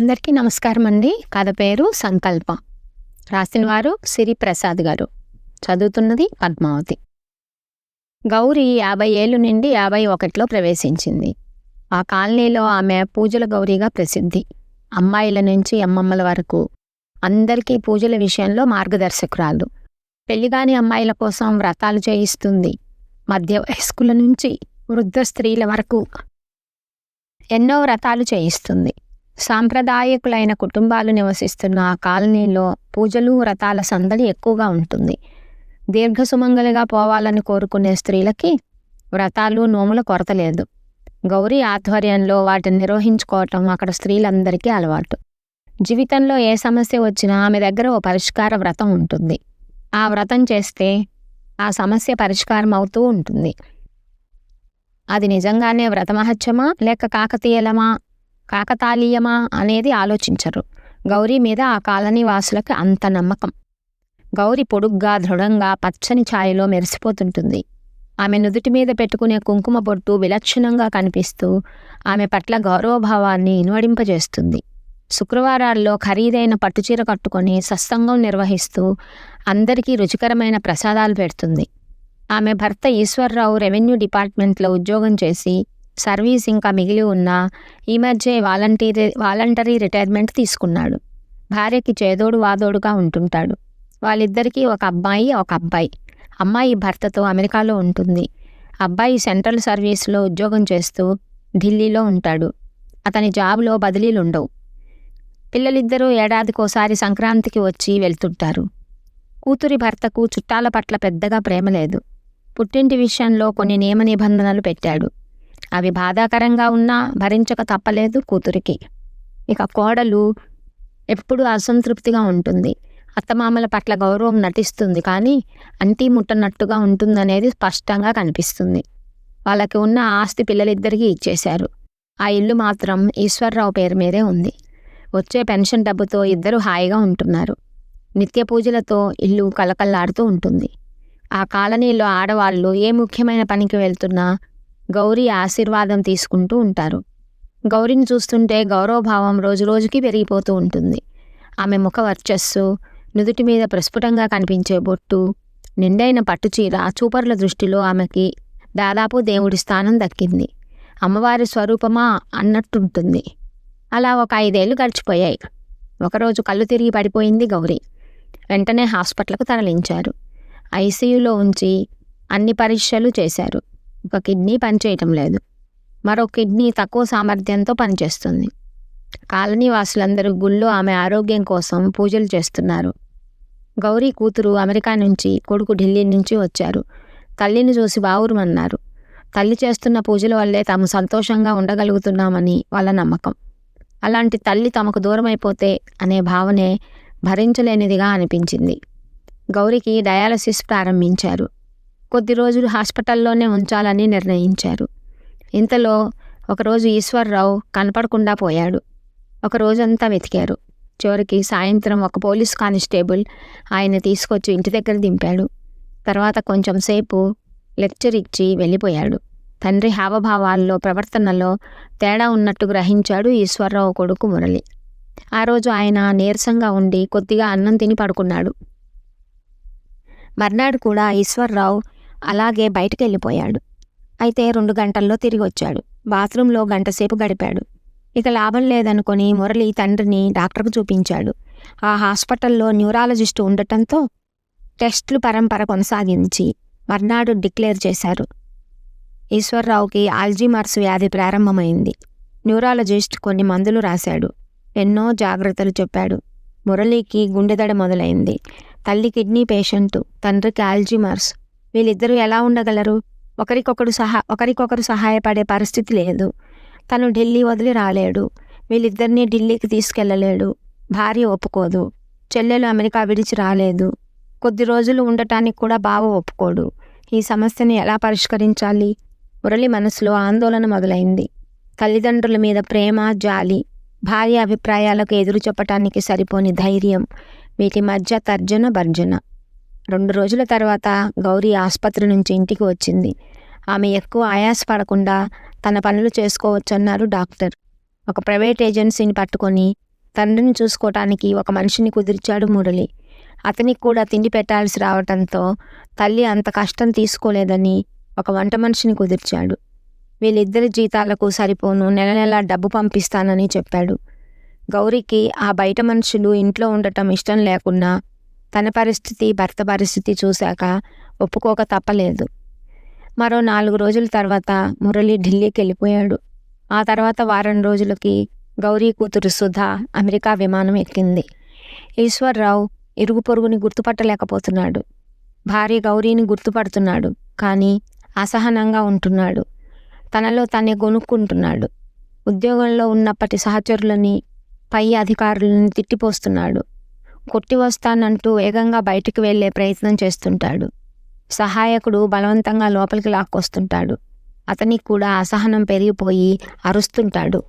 అందరికీ నమస్కారం అండి. కథ పేరు సంకల్ప. రాసిన వారు సిరి ప్రసాద్ గారు. చదువుతున్నది పద్మావతి. గౌరి యాభై ఏళ్ళు నుండి యాభై ఒకటిలో ప్రవేశించింది. ఆ కాలనీలో ఆమె పూజల గౌరీగా ప్రసిద్ధి. అమ్మాయిల నుంచి అమ్మమ్మల వరకు అందరికీ పూజల విషయంలో మార్గదర్శకురాలు. పెళ్ళిగాని అమ్మాయిల కోసం వ్రతాలు చేయిస్తుంది. మధ్య వయస్కుల నుంచి వృద్ధ స్త్రీల వరకు ఎన్నో వ్రతాలు చేయిస్తుంది. సాంప్రదాయకులైన కుటుంబాలు నివసిస్తున్న ఆ కాలనీలో పూజలు వ్రతాల సందడి ఎక్కువగా ఉంటుంది. దీర్ఘ సుమంగలిగా పోవాలని కోరుకునే స్త్రీలకి వ్రతాలు నోముల కొరత లేదు. గౌరీ ఆధ్వర్యంలో వాటిని నిర్వహించుకోవటం అక్కడ స్త్రీలందరికీ అలవాటు. జీవితంలో ఏ సమస్య వచ్చినా ఆమె దగ్గర ఓ పరిష్కార వ్రతం ఉంటుంది. ఆ వ్రతం చేస్తే ఆ సమస్య పరిష్కారం అవుతూ ఉంటుంది. అది నిజంగానే వ్రతమహత్యమా లేక కాకతీయలమా కాకతాళీయమా అనేది ఆలోచించరు. గౌరీ మీద ఆ కాలనీ వాసులకు అంత నమ్మకం. గౌరి పొడుగ్గా దృఢంగా పచ్చని ఛాయలో మెరిసిపోతుంటుంది. ఆమె నుదుటి మీద పెట్టుకునే కుంకుమ బొట్టు విలక్షణంగా కనిపిస్తూ ఆమె పట్ల గౌరవభావాన్ని ఇనువడింపజేస్తుంది. శుక్రవారాల్లో ఖరీదైన పట్టుచీర కట్టుకొని సత్సంగం నిర్వహిస్తూ అందరికీ రుచికరమైన ప్రసాదాలు పెడుతుంది. ఆమె భర్త ఈశ్వర్రావు రెవెన్యూ డిపార్ట్మెంట్లో ఉద్యోగం చేసి సర్వీస్ ఇంకా మిగిలి ఉన్న ఈ మధ్య వాలంటీరీ వాలంటరీ రిటైర్మెంట్ తీసుకున్నాడు. భార్యకి చేదోడు వాదోడుగా ఉంటుంటాడు. వాళ్ళిద్దరికీ ఒక అబ్బాయి ఒక అబ్బాయి. అమ్మాయి భర్తతో అమెరికాలో ఉంటుంది. అబ్బాయి సెంట్రల్ సర్వీస్లో ఉద్యోగం చేస్తూ ఢిల్లీలో ఉంటాడు. అతని జాబ్లో బదిలీలు ఉండవు పిల్లలిద్దరూ ఏడాదికోసారి సంక్రాంతికి వచ్చి వెళ్తుంటారు. కూతురి భర్తకు చుట్టాల పట్ల పెద్దగా ప్రేమ లేదు. పుట్టింటి విషయంలో కొన్ని నియమ నిబంధనలు పెట్టాడు. అవి బాధాకరంగా ఉన్నా భరించక తప్పలేదు కూతురికి. ఇక కోడలు ఎప్పుడూ అసంతృప్తిగా ఉంటుంది. అత్తమామల పట్ల గౌరవం నటిస్తుంది కానీ అంటీ ముట్టనట్టుగా ఉంటుందనేది స్పష్టంగా కనిపిస్తుంది. వాళ్ళకి ఉన్న ఆస్తి పిల్లలిద్దరికీ ఇచ్చేశారు. ఆ ఇల్లు మాత్రం ఈశ్వర్రావు పేరు మీదే ఉంది. వచ్చే పెన్షన్ డబ్బుతో ఇద్దరు హాయిగా ఉంటున్నారు. నిత్య పూజలతో ఇల్లు కలకల్లాడుతూ ఉంటుంది. ఆ కాలనీలో ఆడవాళ్ళు ఏ ముఖ్యమైన పనికి వెళ్తున్నా గౌరీ ఆశీర్వాదం తీసుకుంటూ ఉంటారు. గౌరిని చూస్తుంటే గౌరవభావం రోజురోజుకి పెరిగిపోతూ ఉంటుంది. ఆమె ముఖ వర్చస్సు నుదుటి మీద ప్రస్ఫుటంగా కనిపించే బొట్టు నిండైన పట్టుచీర చూపర్ల దృష్టిలో ఆమెకి దాదాపు దేవుడి స్థానం దక్కింది. అమ్మవారి స్వరూపమా అన్నట్టుంటుంది. అలా ఒక ఐదేళ్ళు గడిచిపోయాయి. ఒకరోజు కళ్ళు తిరిగి పడిపోయింది గౌరీ. వెంటనే హాస్పిటల్కు తరలించారు. ఐసీయూలో ఉంచి అన్ని పరీక్షలు చేశారు. ఒక కిడ్నీ పనిచేయటం లేదు. మరో కిడ్నీ తక్కువ సామర్థ్యంతో పనిచేస్తుంది. కాలనీ వాసులందరూ గుళ్ళో ఆమె ఆరోగ్యం కోసం పూజలు చేస్తున్నారు. గౌరీ కూతురు అమెరికా నుంచి కొడుకు ఢిల్లీ నుంచి వచ్చారు. తల్లిని చూసి బావురుమన్నారు. తల్లి చేస్తున్న పూజల వల్లే తాము సంతోషంగా ఉండగలుగుతున్నామని వాళ్ళ నమ్మకం. అలాంటి తల్లి తమకు దూరమైపోతే అనే భావనే భరించలేనిదిగా అనిపించింది. గౌరికి డయాలసిస్ ప్రారంభించారు. కొద్ది రోజులు హాస్పిటల్లోనే ఉంచాలని నిర్ణయించారు. ఇంతలో ఒకరోజు ఈశ్వర్రావు కనపడకుండా పోయాడు. ఒక రోజంతా వెతికారు. చివరికి సాయంత్రం ఒక పోలీస్ కానిస్టేబుల్ ఆయన తీసుకొచ్చి ఇంటి దగ్గర దింపాడు. తర్వాత కొంచెం సేపు లెక్చర్ ఇచ్చి వెళ్ళిపోయాడు. తండ్రి హావభావాల్లో ప్రవర్తనలో తేడా ఉన్నట్టు గ్రహించాడు ఈశ్వర్రావు కొడుకు మురళి. ఆ రోజు ఆయన నీరసంగా ఉండి కొద్దిగా అన్నం తిని పడుకున్నాడు. మర్నాడు కూడా ఈశ్వర్రావు అలాగే బయటకు వెళ్ళిపోయాడు అయితే రెండు గంటల్లో తిరిగి వచ్చాడు బాత్రూంలో గంటసేపు గడిపాడు. ఇక లాభం లేదనుకొని మురళి తండ్రిని డాక్టర్కు చూపించాడు. ఆ హాస్పిటల్లో న్యూరాలజిస్టు ఉండటంతో టెస్టులు పరంపర కొనసాగించి మర్నాడు డిక్లేర్ చేశారు. ఈశ్వర్రావుకి ఆల్జీమర్స్ వ్యాధి ప్రారంభమైంది. న్యూరాలజిస్ట్ కొన్ని మందులు రాశాడు. ఎన్నో జాగ్రత్తలు చెప్పాడు. మురళికి గుండెదడ మొదలైంది. తల్లి కిడ్నీ పేషెంట్ తండ్రికి ఆల్జీమర్స్ వీళ్ళిద్దరూ ఎలా ఉండగలరు? ఒకరికొకరు సహా ఒకరికొకరు సహాయపడే పరిస్థితి లేదు. తను ఢిల్లీ వదిలి రాలేడు. వీళ్ళిద్దరినీ ఢిల్లీకి తీసుకెళ్ళలేడు భార్య ఒప్పుకోదు. చెల్లెలు అమెరికా విడిచి రాలేదు. కొద్ది రోజులు ఉండటానికి కూడా బావ ఒప్పుకోడు. ఈ సమస్యని ఎలా పరిష్కరించాలి? మురళి మనసులో ఆందోళన మొదలైంది. తల్లిదండ్రుల మీద ప్రేమ జాలి భార్య అభిప్రాయాలకు ఎదురు చెప్పటానికి సరిపోని ధైర్యం వీటి మధ్య తర్జన భర్జన. రెండు రోజుల తర్వాత గౌరీ ఆసుపత్రి నుంచి ఇంటికి వచ్చింది. ఆమె ఎక్కువ ఆయాసపడకుండా తన పనులు చేసుకోవచ్చన్నారు డాక్టర్. ఒక ప్రైవేట్ ఏజెన్సీని పట్టుకొని తండ్రిని చూసుకోవటానికి ఒక మనిషిని కుదిర్చాడు మురళి. అతనికి కూడా తిండి పెట్టాల్సి రావటంతో తల్లి అంత కష్టం తీసుకోలేదని ఒక వంట మనిషిని కుదిర్చాడు. వీళ్ళిద్దరి జీతాలకు సరిపోను నెల నెల డబ్బు పంపిస్తానని చెప్పాడు. గౌరికి ఆ బయట మనుషులు ఇంట్లో ఉండటం ఇష్టం లేకున్నా తన పరిస్థితి భర్త పరిస్థితి చూశాక ఒప్పుకోక తప్పలేదు. మరో నాలుగు రోజుల తర్వాత మురళి ఢిల్లీకి వెళ్ళిపోయాడు. ఆ తర్వాత వారం రోజులకి గౌరీ కూతురు సుధా అమెరికా విమానం ఎక్కింది. ఈశ్వర్రావు ఇరుగు పొరుగుని గుర్తుపట్టలేకపోతున్నాడు. భార్య గౌరీని గుర్తుపడుతున్నాడు కానీ అసహనంగా ఉంటున్నాడు. తనలో తనే గొనుక్కుంటున్నాడు ఉద్యోగంలో ఉన్నప్పటి సహచరులని పై అధికారులను తిట్టిపోస్తున్నాడు. కొట్టి వస్తానంటూ వేగంగా బయటికి వెళ్ళే ప్రయత్నం చేస్తుంటాడు. సహాయకుడు బలవంతంగా లోపలికి లాక్కొస్తుంటాడు. అతనికి కూడా అసహనం పెరిగిపోయి అరుస్తుంటాడు.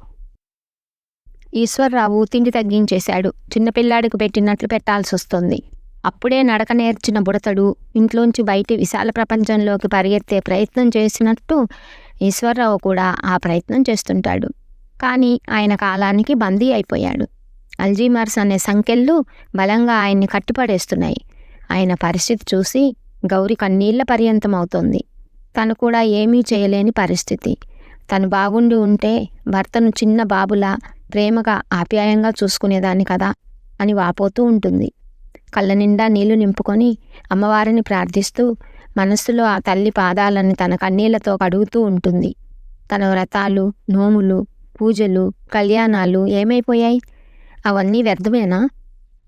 ఈశ్వర్రావు తిండి తగ్గించేశాడు. చిన్నపిల్లాడికి పెట్టినట్లు పెట్టాల్సి వస్తుంది అప్పుడే నడక నేర్చిన బుడతడు ఇంట్లోంచి బయటి విశాల ప్రపంచంలోకి పరిగెత్తే ప్రయత్నం చేసినట్టు ఈశ్వర్రావు కూడా ఆ ప్రయత్నం చేస్తుంటాడు. కానీ ఆయన కాలానికి బందీ అయిపోయాడు. అల్జీమర్స్ అనే సంకెళ్ళు బలంగా ఆయన్ని కట్టిపడేస్తున్నాయి. ఆయన పరిస్థితి చూసి గౌరి కన్నీళ్ళ పర్యంతం అవుతోంది తను కూడా ఏమీ చేయలేని పరిస్థితి. తను బాగుండి ఉంటే భర్తను చిన్న బాబులా ప్రేమగా ఆప్యాయంగా చూసుకునేదాన్ని కదా అని వాపోతూ ఉంటుంది. కళ్ళ నిండా నీళ్ళు నింపుకొని అమ్మవారిని ప్రార్థిస్తూ మనస్సులో ఆ తల్లి పాదాలని తన కన్నీళ్ళతో కడుగుతూ ఉంటుంది. తన వ్రతాలు నోములు పూజలు కళ్యాణాలు ఏమైపోయాయి? అవన్నీ వ్యర్థమేనా?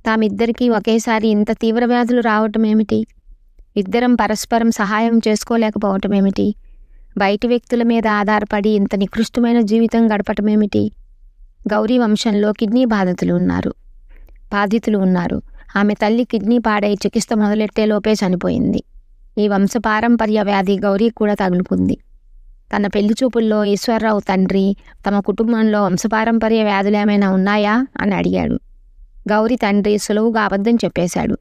తామిద్దరికీ ఒకేసారి ఇంత తీవ్ర వ్యాధులు రావటం ఏమిటి? ఇద్దరం పరస్పరం సహాయం చేసుకోలేకపోవటం ఏమిటి బయటి వ్యక్తుల మీద ఆధారపడి ఇంత నికృష్టమైన జీవితం గడపటం ఏమిటి గౌరీ వంశంలో కిడ్నీ బాధితులు ఉన్నారు. బాధితులు ఉన్నారు. ఆమె తల్లి కిడ్నీ పాడై చికిత్స మొదలెట్టే లోపే చనిపోయింది. ఈ వంశపారంపర్య వ్యాధి గౌరీ కూడా తగులుకుంది. తన పెళ్ళి చూపుల్లో ఈశ్వరరావు తండ్రి తమ కుటుంబంలో వంశపారంపర్య వ్యాధులు ఏమైనా ఉన్నాయా? అని అడిగాడు. గౌరీ తండ్రి సులువుగా అబద్ధం చెప్పేశాడు.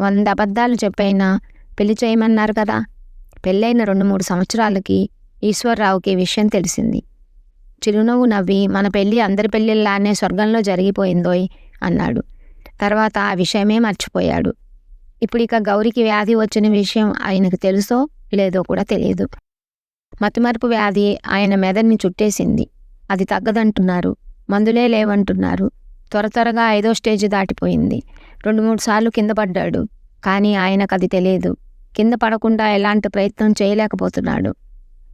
వంద అబద్ధాలు చెప్పైనా పెళ్ళి చేయమన్నారు కదా? పెళ్ళైన రెండు మూడు సంవత్సరాలకి ఈశ్వరరావుకి విషయం తెలిసింది. చిరునవ్వు నవ్వి మన పెళ్ళి అందరి పెళ్ళిళ్ళానే స్వర్గంలో జరిగిపోయిందోయ్ అన్నాడు. తర్వాత ఆ విషయమే మర్చిపోయాడు. ఇప్పుడు ఇక గౌరికి వ్యాధి వచ్చిన విషయం ఆయనకు తెలుసో లేదో కూడా తెలియదు. మతిమరుపు వ్యాధి ఆయన మెదడిని చుట్టేసింది. అది తగ్గదంటున్నారు. మందులే లేవంటున్నారు. త్వర త్వరగా ఐదో స్టేజ్ దాటిపోయింది. రెండు మూడు సార్లు కింద పడ్డాడు. కానీ ఆయనకు అది తెలియదు. కింద పడకుండా ఎలాంటి ప్రయత్నం చేయలేకపోతున్నాడు.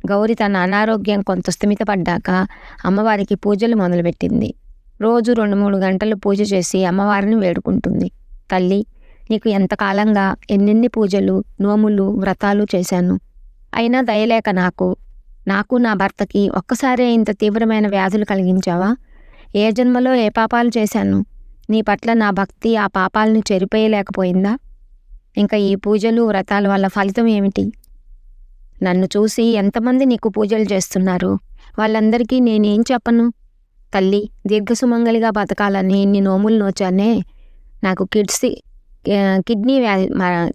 గౌరి తన అనారోగ్యం కొంత స్థిమితపడ్డాక అమ్మవారికి పూజలు మొదలుపెట్టింది. రోజు రెండు మూడు గంటలు పూజ చేసి అమ్మవారిని వేడుకుంటుంది. తల్లి నీకు ఎంతకాలంగా ఎన్నెన్ని పూజలు నోములు వ్రతాలు చేశాను? అయినా దయలేక నాకు నాకు నా భర్తకి ఒక్కసారే ఇంత తీవ్రమైన వ్యాధులు కలిగించావా? ఏ జన్మలో ఏ పాపాలు చేశాను? నీ పట్ల నా భక్తి ఆ పాపాలను చెరిపేయలేకపోయిందా? ఇంకా ఈ పూజలు వ్రతాల వల్ల ఫలితం ఏమిటి? నన్ను చూసి ఎంతమంది నీకు పూజలు చేస్తున్నారు? వాళ్ళందరికీ నేనేం చెప్పను? తల్లి దీర్ఘసుమంగలిగా బతకాలని ఇన్ని నోములు నోచానే నాకు కిడ్స్ కిడ్నీ వ్యాధి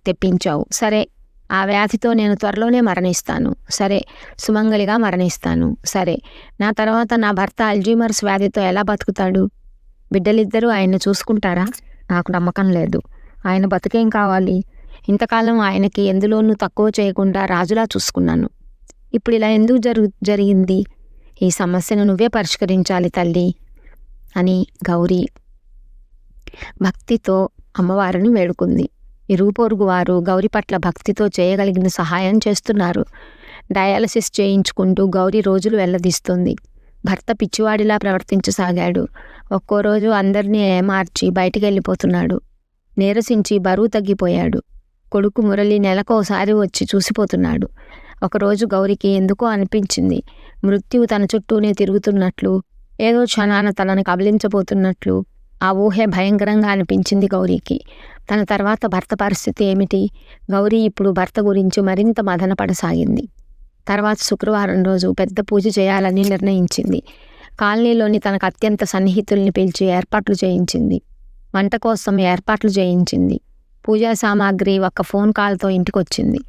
తెప్పించావు. సరే ఆ వ్యాధితో నేను త్వరలోనే మరణిస్తాను. సరే సుమంగలిగా మరణిస్తాను. సరే నా తర్వాత నా భర్త అల్జీమర్స్ వ్యాధితో ఎలా బతుకుతాడు? బిడ్డలిద్దరూ ఆయన్ని చూసుకుంటారా? నాకు నమ్మకం లేదు. ఆయన బతికేం కావాలి? ఇంతకాలం ఆయనకి ఎందులోనూ తక్కువ చేయకుండా రాజులా చూసుకున్నాను. ఇప్పుడు ఇలా ఎందుకు జరుగు జరిగింది? ఈ సమస్యను నువ్వే పరిష్కరించాలి తల్లి అని గౌరీ భక్తితో అమ్మవారిని వేడుకుంది. ఇరుగుపొరుగు వారు గౌరి పట్ల భక్తితో చేయగలిగిన సహాయం చేస్తున్నారు. డయాలసిస్ చేయించుకుంటూ గౌరీ రోజులు వెళ్ళదీస్తుంది భర్త పిచ్చివాడిలా ప్రవర్తించసాగాడు. ఒక్కో రోజు అందరినీ ఏమార్చి బయటికి వెళ్ళిపోతున్నాడు నీరసించి బరువు తగ్గిపోయాడు. కొడుకు మురళి నెలకోసారి వచ్చి చూసిపోతున్నాడు. ఒకరోజు గౌరికి ఎందుకో అనిపించింది. మృత్యువు తన చుట్టూనే తిరుగుతున్నట్లు ఏదో క్షణాన తనని కబలించబోతున్నట్లు ఆ ఊహే భయంకరంగా అనిపించింది గౌరీకి. తన తర్వాత భర్త పరిస్థితి ఏమిటి? గౌరీ ఇప్పుడు భర్త గురించి మరింత మదనపడసాగింది. తర్వాత శుక్రవారం రోజు పెద్ద పూజ చేయాలని నిర్ణయించింది. కాలనీలోని తనకు అత్యంత సన్నిహితుల్ని పిలిచి ఏర్పాట్లు చేయించింది. వంట కోసం ఏర్పాట్లు చేయించింది. పూజా సామాగ్రి ఒక్క ఫోన్ కాల్తో ఇంటికొచ్చింది.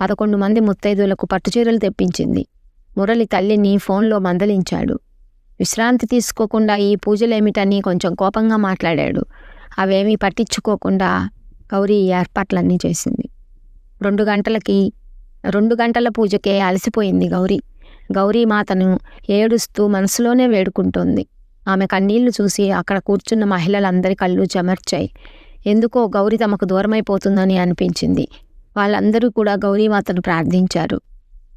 పదకొండు మంది ముత్తైదులకు పట్టుచీరలు తెప్పించింది. మురళి తల్లిని ఫోన్లో మందలించాడు. విశ్రాంతి తీసుకోకుండా ఈ పూజలేమిటని కొంచెం కోపంగా మాట్లాడాడు. అవేమీ పట్టించుకోకుండా గౌరీ ఏర్పాట్లన్నీ చేసింది. రెండు గంటలకి రెండు గంటల పూజకే అలసిపోయింది గౌరీ. మాతను ఏడుస్తూ మనసులోనే వేడుకుంటోంది. ఆమె కన్నీళ్ళు చూసి అక్కడ కూర్చున్న మహిళలందరి కళ్ళు చెమర్చాయి. ఎందుకో గౌరి తమకు దూరమైపోతుందని అనిపించింది. వాళ్ళందరూ కూడా గౌరీమాతను ప్రార్థించారు.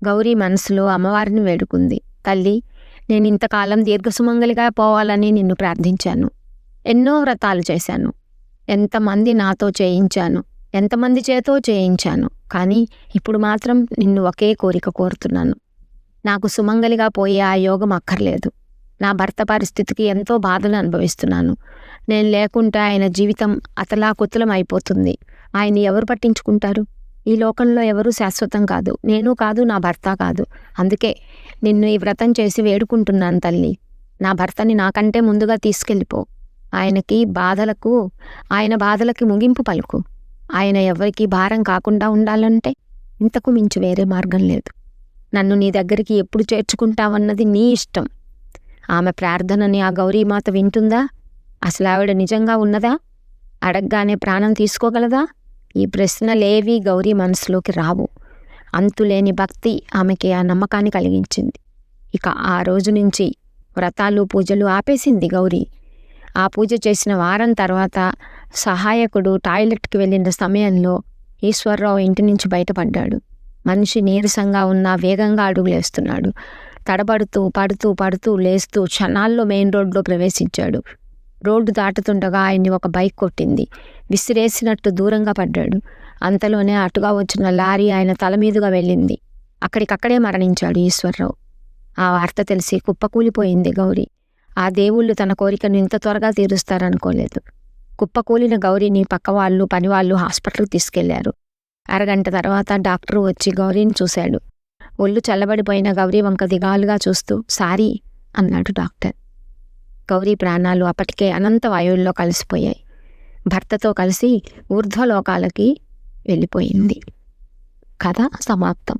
గౌరీ మనసులో అమ్మవారిని వేడుకుంది. తల్లి నేను ఇంతకాలం దీర్ఘసుమంగలిగా పోవాలని నిన్ను ప్రార్థించాను. ఎన్నో వ్రతాలు చేశాను. ఎంతమంది నాతో చేయించాను. ఎంతమంది చేతో చేయించాను. కానీ ఇప్పుడు మాత్రం నిన్ను ఒకే కోరిక కోరుతున్నాను. నాకు సుమంగలిగా పోయే ఆ యోగం అక్కర్లేదు. నా భర్త పరిస్థితికి ఎంతో బాధలు అనుభవిస్తున్నాను. నేను లేకుంటే ఆయన జీవితం అతలాకుతలం అయిపోతుంది. ఆయన ఎవరు పట్టించుకుంటారు? ఈ లోకంలో ఎవరు శాశ్వతం కాదు. నేను కాదు నా భర్త కాదు. అందుకే నిన్ను ఈ వ్రతం చేసి వేడుకుంటున్నాను తల్లి. నా భర్తని నాకంటే ముందుగా తీసుకెళ్ళిపో. ఆయనకి బాధలకు ఆయన బాధలకి ముగింపు పలుకు. ఆయన ఎవరికి భారం కాకుండా ఉండాలంటే ఇంతకు మించి వేరే మార్గం లేదు. నన్ను నీ దగ్గరికి ఎప్పుడు చేర్చుకుంటావన్నది నీ ఇష్టం. ఆమె ప్రార్థనని ఆ గౌరీమాత వింటుందా? అసలు ఆవిడ నిజంగా ఉన్నదా? అడగ్గానే ప్రాణం తీసుకోగలదా? ఈ ప్రశ్నలేవి గౌరీ మనసులోకి రావు. అంతులేని భక్తి ఆమెకి ఆ నమ్మకాన్ని కలిగించింది. ఇక ఆ రోజు నుంచి వ్రతాలు పూజలు ఆపేసింది గౌరీ. ఆ పూజ చేసిన వారం తర్వాత సహాయకుడు టాయిలెట్కి వెళ్ళిన సమయంలో ఈశ్వరరావు ఇంటి నుంచి బయటపడ్డాడు. మనిషి నీరసంగా ఉన్న వేగంగా అడుగులేస్తున్నాడు తడబడుతూ పడుతూ పడుతూ లేస్తూ క్షణాల్లో మెయిన్ రోడ్లో ప్రవేశించాడు. రోడ్డు దాటుతుండగా ఆయన్ని ఒక బైక్ కొట్టింది. విసిరేసినట్టు దూరంగా పడ్డాడు. అంతలోనే అటుగా వచ్చిన లారీ ఆయన తల మీదుగా వెళ్ళింది. అక్కడికక్కడే మరణించాడు ఈశ్వరరావు. ఆ వార్త తెలిసి కుప్పకూలిపోయింది గౌరీ. ఆ దేవుళ్ళు తన కోరికను ఇంత త్వరగా తీరుస్తారనుకోలేదు. కుప్పకూలిన గౌరీని పక్కవాళ్ళు పనివాళ్ళు హాస్పిటల్కి తీసుకెళ్ళారు. అరగంట తర్వాత డాక్టర్ వచ్చి గౌరీని చూశాడు. ఒళ్ళు చల్లబడిపోయిన గౌరీ వంక దిగాలుగా చూస్తూ సారీ అన్నాడు డాక్టర్. గౌరీ ప్రాణాలు అప్పటికే అనంత వాయువుల్లో కలిసిపోయాయి. భర్తతో కలిసి ఊర్ధ్వలోకాలకి వెళ్ళిపోయింది. కథ సమాప్తం.